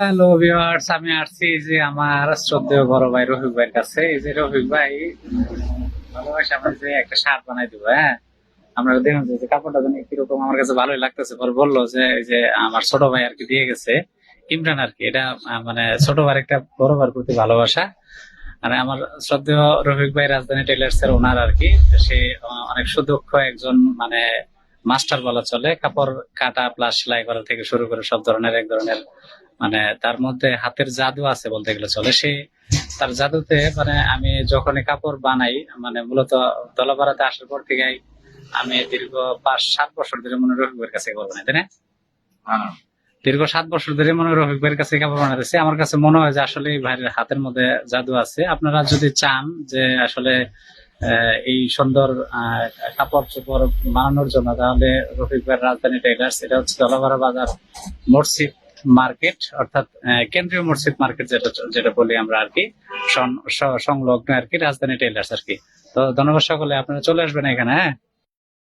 Hello viewers আমি আসছি যে আমার শ্রদ্ধেয় বড় ভাই রফিক ভাইয়ের কাছে। এই যে রফিক ভাই, ভালোবাসে আমার যে একটা শার্ট বানাই দিব হ্যাঁ? আমরা দেখুন যে কাপড়টা জানি কীরকম, আমার কাছে ভালোই লাগতেছে। পরে বলল যে, এই যে আমার ছোট ভাই আর কি দিয়ে গেছে, ইমরান আর কি এটা মানে ছোট ভাই একটা বড় ভাইয়ের প্রতি ভালোবাসা। মানে আমার শ্রদ্ধেয় রফিক ভাই রাজধানী টেলার্স এর ওনার আর কি সে অনেক সুদক্ষ একজন মানে মাস্টার বলা চলে কাপড় কাটা প্লাস সেলাই করা থেকে শুরু করে সব ধরনের এক ধরনের মানে তার মধ্যে হাতের জাদু আছে বলতে গেলে চলে। সে তার জাদুতে মানে আমি যখনই কাপড় বানাই মানে মূলত দলাপাড়াতে আসার পর থেকে আমি দীর্ঘ পাঁচ সাত বছর ধরে মনে হয় রফিকের কাছে কাপড় বানাই তাই না? দীর্ঘ সাত বছর ধরে মনে হয় রফিক ভাইয়ের কাছে কাপড় বানাতেছি। আমার কাছে মনে হয় যে আসলে ভাইয়ের হাতের মধ্যে জাদু আছে। আপনারা যদি চান যে আসলে এই সুন্দর কাপড় চোপড় বানানোর জন্য, তাহলে রফিকবার রাজধানী টেলার্স এটা হচ্ছে দলাপাড়া বাজার মসজিদ মার্কেট, অর্থাৎ কেন্দ্রীয় মসজিদ মার্কেট যেটা যেটা বলি আমরা আর কি সংলগ্ন আর কি, রাজধানী টেলার্স আর কি। তো ধন্যবাদ সকলে, আপনারা চলে আসবেন এখানে হ্যাঁ?